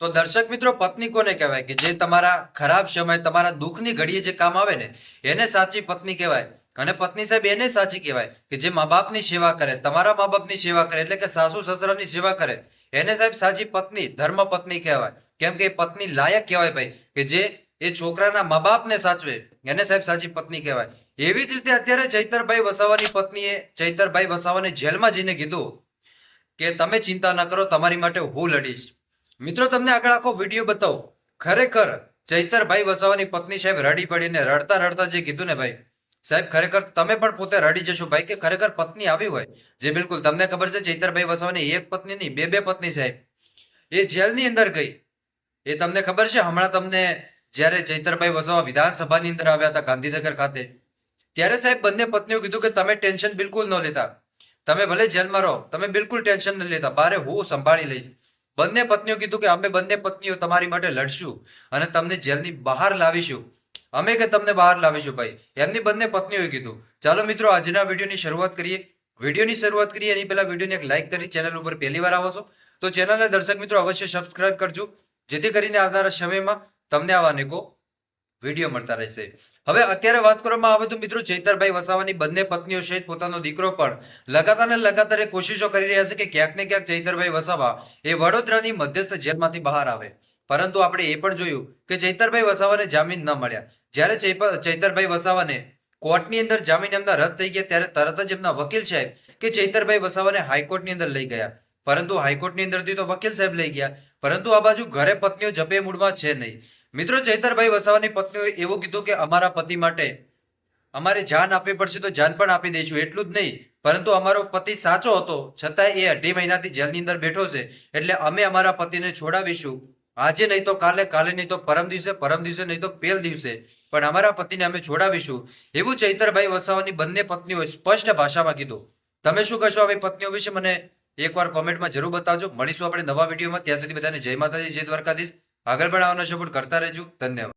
તો દર્શક મિત્રો, પત્ની કોને કહેવાય? કે જે તમારા ખરાબ સમય તમારા દુઃખની ઘડીએ જે કામ આવે ને, એને સાચી પત્ની કહેવાય. અને પત્ની સાહેબ એને સાચી કહેવાય કે જે મા બાપની સેવા કરે, તમારા મા બાપની સેવા કરે, એટલે કે સાસુ સસરાની સેવા કરે, એને સાહેબ સાચી પત્ની, ધર્મ પત્ની કહેવાય. કેમ કે પત્ની લાયક કહેવાય ભાઈ, કે જે એ છોકરાના મા બાપને સાચવે, એને સાહેબ સાચી પત્ની કહેવાય. એવી જ રીતે અત્યારે ચૈતરભાઈ વસાવાની પત્નીએ, ચૈતરભાઈ વસાવાને જેલમાં જઈને કીધું કે તમે ચિંતા ન કરો, તમારી માટે હું લડીશ. મિત્રો, તમને આગળ આખો વીડિયો બતાવો. ખરેખર ચૈતરભાઈ વસાવાની પત્ની સાહેબ રડી પડીને રડતા રડતા જે કીધું ને ભાઈ, સાહેબ, ખરેખર તમે પણ પોતે રડી જશો ભાઈ કે ખરેખર પત્ની આવી હોય? જે બિલકુલ તમને ખબર છે, ચૈતરભાઈ વસાવાની એક પત્ની નહીં બે બે પત્ની સાહેબ. એ જેલની અંદર ગઈ. એ તમને ખબર છે, હમણાં તમને જ્યારે ચૈતરભાઈ વસાવા વિધાનસભાની અંદર આવ્યા હતા ગાંધીનગર ખાતે, ત્યારે સાહેબ બંને પત્નીઓ કીધું કે તમે ટેન્શન બિલકુલ ન લેતા. તમે ભલે જેલમાં રહો, તમે બિલકુલ ટેન્શન ન લેતા. બારે હું સંભાળી લઈશ. બંને પત્નીઓ કીધું કે અમે બંને પત્નીઓ તમારી માટે લડશું અને તમને જેલની બહાર લાવીશું. અમે કે તમને બહાર લાવીશું ભાઈ? એમની બંને પત્નીઓએ કીધું. ચાલો મિત્રો, આજના વિડીયોની શરૂઆત કરીએ. વિડીયોની શરૂઆત કરીએ. એની પહેલા વિડીયોને એક લાઇક કરી ચેનલ ઉપર પહેલી વાર આવો છો, તો ચેનલને દર્શક મિત્રો, અવશ્ય સબસ્ક્રાઇબ કરજો. જેથી કરીને આવનારા સમયમાં તમને આવા અનેકો વીડિયો મળતા રહેશે. હવે અત્યારે વાત કરવામાં આવે તો મિત્રો ચૈતરભાઈ વસાવાની બંને પત્નીઓ સહિત પોતાનો દીકરો પણ લગાતાર લગાતાર કોશિશો કરી રહ્યા છે કે ક્યાંક ને ક્યાંક ચૈતરભાઈ વસાવા એ વડોદરાની મધ્યસ્થ જેલમાંથી બહાર આવે. પરંતુ આપણે એ પણ જોયું કે ચૈતરભાઈ વસાવાને જામીન ન મળ્યા. જ્યારે ચૈતરભાઈ વસાવાને કોર્ટની અંદર જામીન એમના રદ થઈ ગયા ત્યારે તરત જ એમના વકીલ સાહેબ કે ચૈતરભાઈ વસાવાને હાઈકોર્ટની અંદર લઈ ગયા. પરંતુ હાઈકોર્ટની અંદરથી તો વકીલ સાહેબ લઈ ગયા. પરંતુ આ બાજુ ઘરે પત્નીઓ જપે મૂડમાં છે નહીં. મિત્રો, ચૈતરભાઈ વસાવાની પત્નીઓએ એવું કીધું કે અમારા પતિ માટે અમારે જાન આપવી પડશે તો જાન પણ આપી દઈશું. એટલું જ નહીં, પરંતુ અમારો પતિ સાચો હતો. છતાં એ અઢી મહિનાથી જેલની અંદર બેઠો છે, એટલે અમે અમારા પતિને છોડાવીશું. આજે નહીં તો કાલે કાલે નહીં તો પરમ દિવસે પરમ દિવસે નહીં તો પેલ દિવસે. પણ અમારા પતિને અમે છોડાવીશું. એવું ચૈતરભાઈ વસાવાની બંને પત્નીઓએ સ્પષ્ટ ભાષામાં કીધું. તમે શું કહેશો આવી પત્નીઓ વિશે? મને એકવાર કોમેન્ટમાં જરૂર બતાવજો. મળીશું આપણે નવા વિડીયોમાં. ત્યાં સુધી બધાને જય માતાજી, જય દ્વારકાધીશ. આગળ પણ આવવાનો સપોર્ટ કરતા રહેજો. ધન્યવાદ.